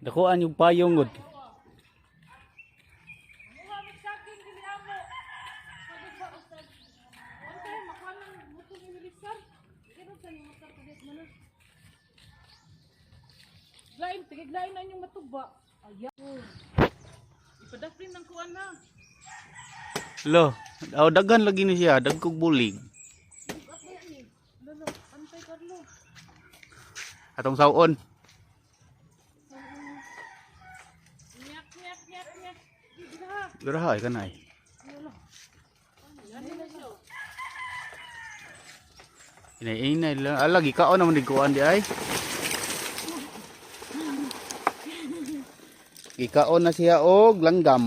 Dakuan yung payong god. Lain, tigiglain na inyong matuba. Ayan. Ipadaprin ng kuwan na. Lo, aw daghan lagi ni siya, dagkog bulig. Atong sawon. Lolo. Yan na siya. Inay inay lang. Ah, lagi kaon naman di kuan di ay. Gikaon na siya og langgam.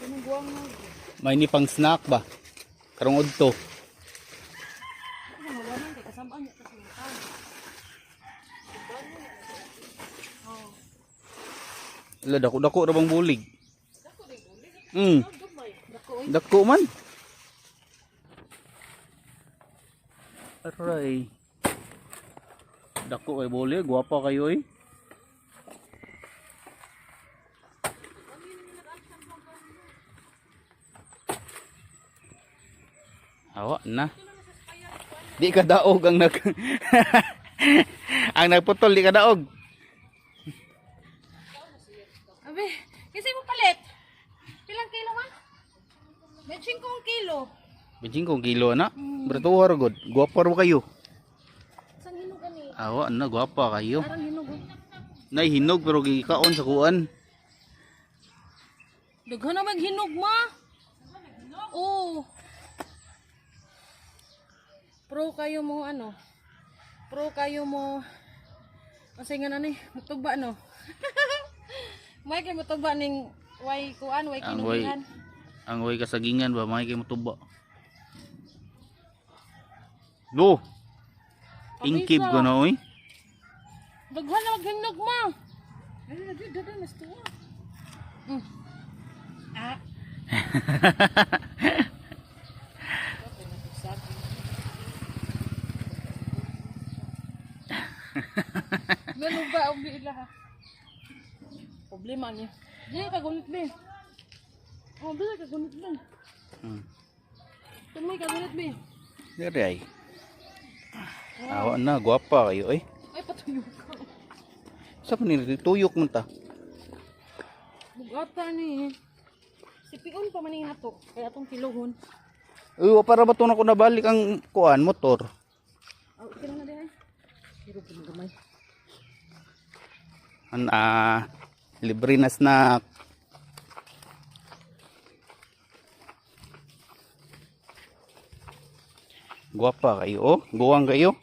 Anong buwang na? May ni pang snack ba? Karong udto. Ala dako dako ra bang bulig. Hmm, Dumay. Dako oy. dako man. Aray. Dako kay bulig, gwapa kayo eh. Awa na. Di ka daog ang nag ang nagputol di ka daog. Abi, kasi mo palit. Pilang kilo man? May 5 kilo. Bijing kong kilo na. Bertuhar god. Gwapa ro kayo. Sang hinog ani? Awa na gwapa kayo. Parang hinog. oh. Nay hinog pero gikaon sa kuan. Daghan na maghinog ma. Oo. Pro kayo mo ano? Pro kayo mo kasi nga nani, mutugba no. May kay mutugba ning way kuan, way kinugihan. ang way kasagingan ba may kay motuba. Go. Ingkib ko na oy. Daghan na maghinog ma. Ay, lagi daghan mas tuwa. Mm. Ah. Ganun ba ang bila ha? Problema niya. Diyan ka gunit be. Oh, bisa ka gunit be. Hmm. Tumay ka gunit be. Dere ay. Awa na gwapa kayo oy. Ay, patuyo ka. Sa pa ni tuyok man ta. Bugata ni. Si Pion pa maning hato. Kaya atong kilohon. Uy, para ba to na ko nabalik ang kuan motor? Oh, okay na na din ay. Pero po gamay. An ah libre na snack. Gwapa kayo oh. Guwang kayo.